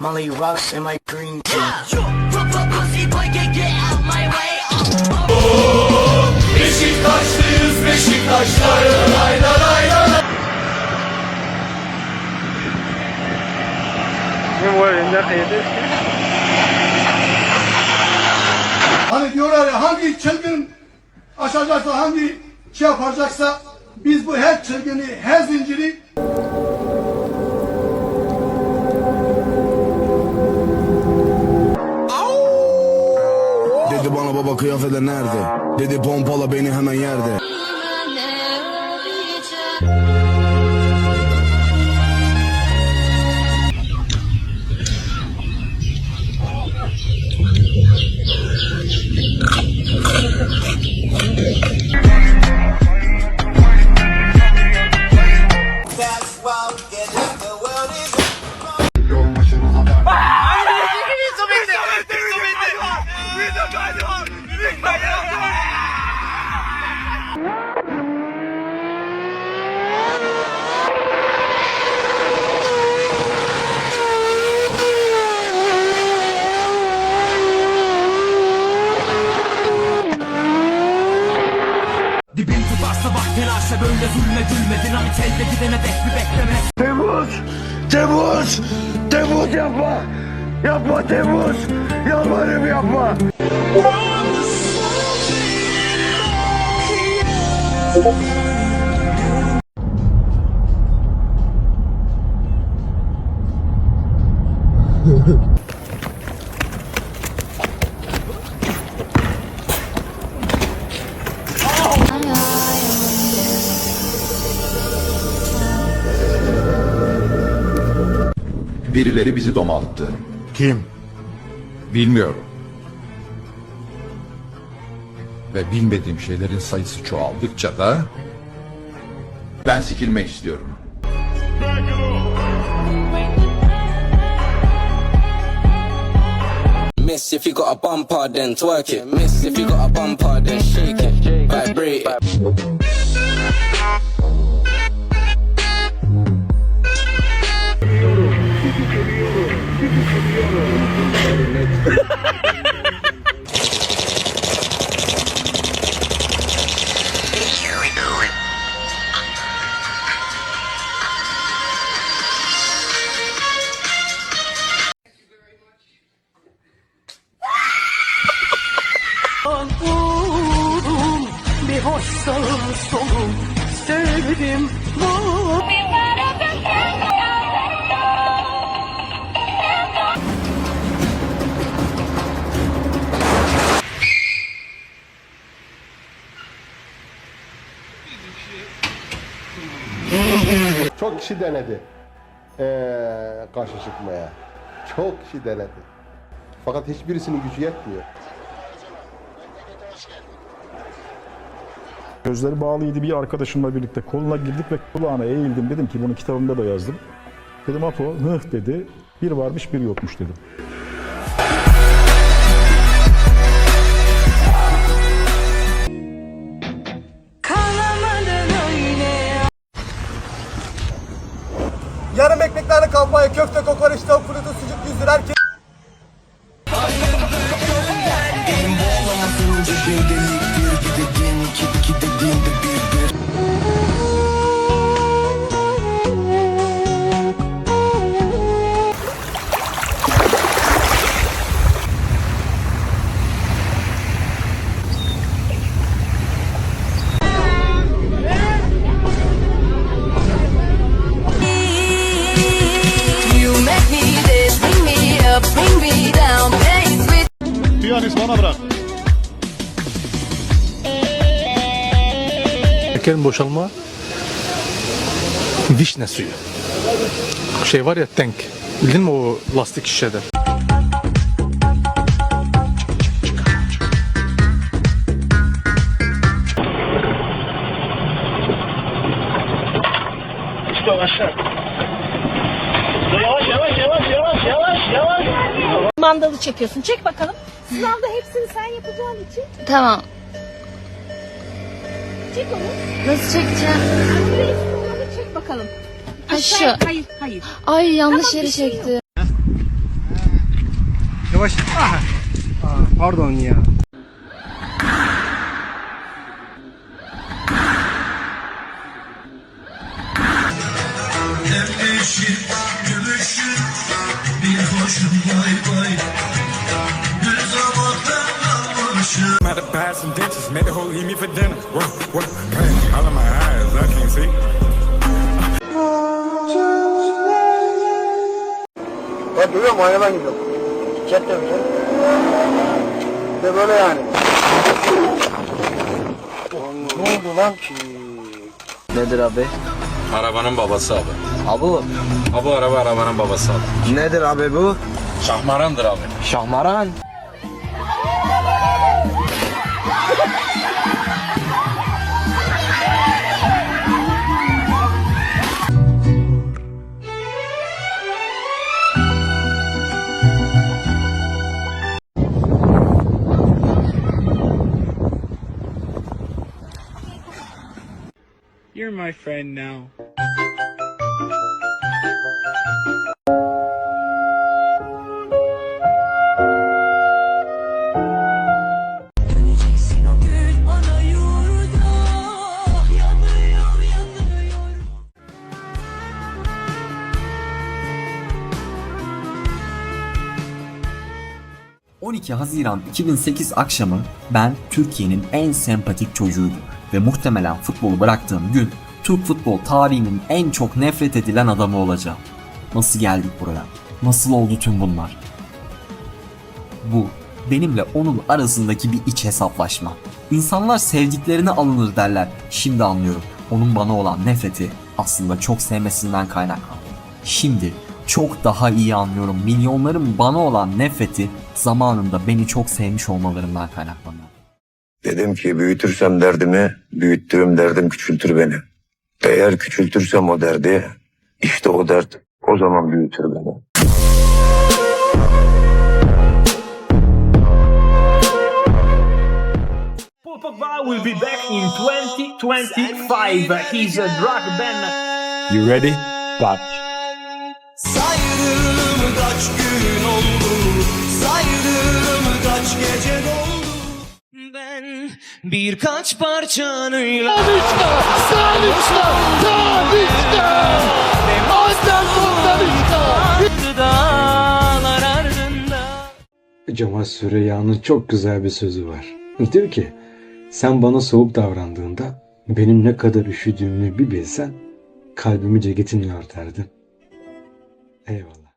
Molly rocks in my green tea. Beşiktaşlıyız Beşiktaşlar lay lay lay lay Hani diyorlar ya hangi çılgın aşacaksa hangi şey yapacaksa biz bu her çılgını, her zinciri baba kıyafetler nerede? Dedi pompala beni hemen yerde. Dibin Temmuz yapma! Yapma Temmuz! Yalvarırım yapma! Birileri bizi domalttı. Kim? Bilmiyorum. Ve bilmediğim şeylerin sayısı çoğaldıkça da ben sikilmek istiyorum. Miss if you got a bumper, then twerk it. Miss if you got a bumper, then shake it. Vibrate it. Sevdim bu Çok kişi denedi ee, karşı çıkmaya. Çok kişi denedi. Fakat hiçbirisinin gücü yetmiyor. Gözleri bağlıydı bir arkadaşımla birlikte koluna girdik ve kulağına eğildim. Dedim ki bunu kitabımda da yazdım. Dedim Apo hıh dedi. Bir varmış bir yokmuş dedim. yarım ekmeklerle kampanya köfte, kokoreç, tavuk, Piyanist bana bırak. Şekerin boşalma vişne suyu. Şey var ya tank. Bildin mi o lastik şişede? mandalı çekiyorsun. Çek bakalım. Sınavda hepsini sen yapacağın için. Tamam. Çek onu. Nasıl çekeceğim? Reis olanı çek bakalım. Ha, Aşağı- şu. Hayır, hayır. Ay yanlış Tamam, yere bir şey yok. çekti. Yavaş. Ah. Aa, pardon ya. I'm about to buy some dentures, make the whole eat me for dinner. Work, work, pain, all in my eyes, I can't see. Ben duruyorum aynadan gidiyorum. Çek de bir De böyle yani. Ne oldu lan? Nedir abi? Arabanın babası abi. Abu. Abi araba arabanın babası abi. Nedir abi bu? Şahmarandır abi. Şahmaran. My friend now. Haziran 2008 akşamı ben Türkiye'nin en sempatik çocuğuydum ve muhtemelen futbolu bıraktığım gün Türk futbol tarihinin en çok nefret edilen adamı olacağım. Nasıl geldik buraya? Nasıl oldu tüm bunlar? Bu benimle onun arasındaki bir iç hesaplaşma. İnsanlar sevdiklerine alınır derler. Şimdi anlıyorum. Onun bana olan nefreti aslında çok sevmesinden kaynaklanıyor. Şimdi çok daha iyi anlıyorum. Milyonların bana olan nefreti zamanında beni çok sevmiş olmalarından kaynaklanıyor. Dedim ki büyütürsem derdimi, büyüttüğüm derdim küçültür beni. Eğer küçültürsem o derdi, işte o dert o zaman büyütür beni. Pogba will be back in 2025. He's a drug ban. You ready? Start. Birkaç parçanıyla Dağlar ardında Cemal Süreyya'nın çok güzel bir sözü var. Diyor ki sen bana soğuk davrandığında benim ne kadar üşüdüğümü bir bilsen kalbimi ceketinle örterdin. Eyvallah.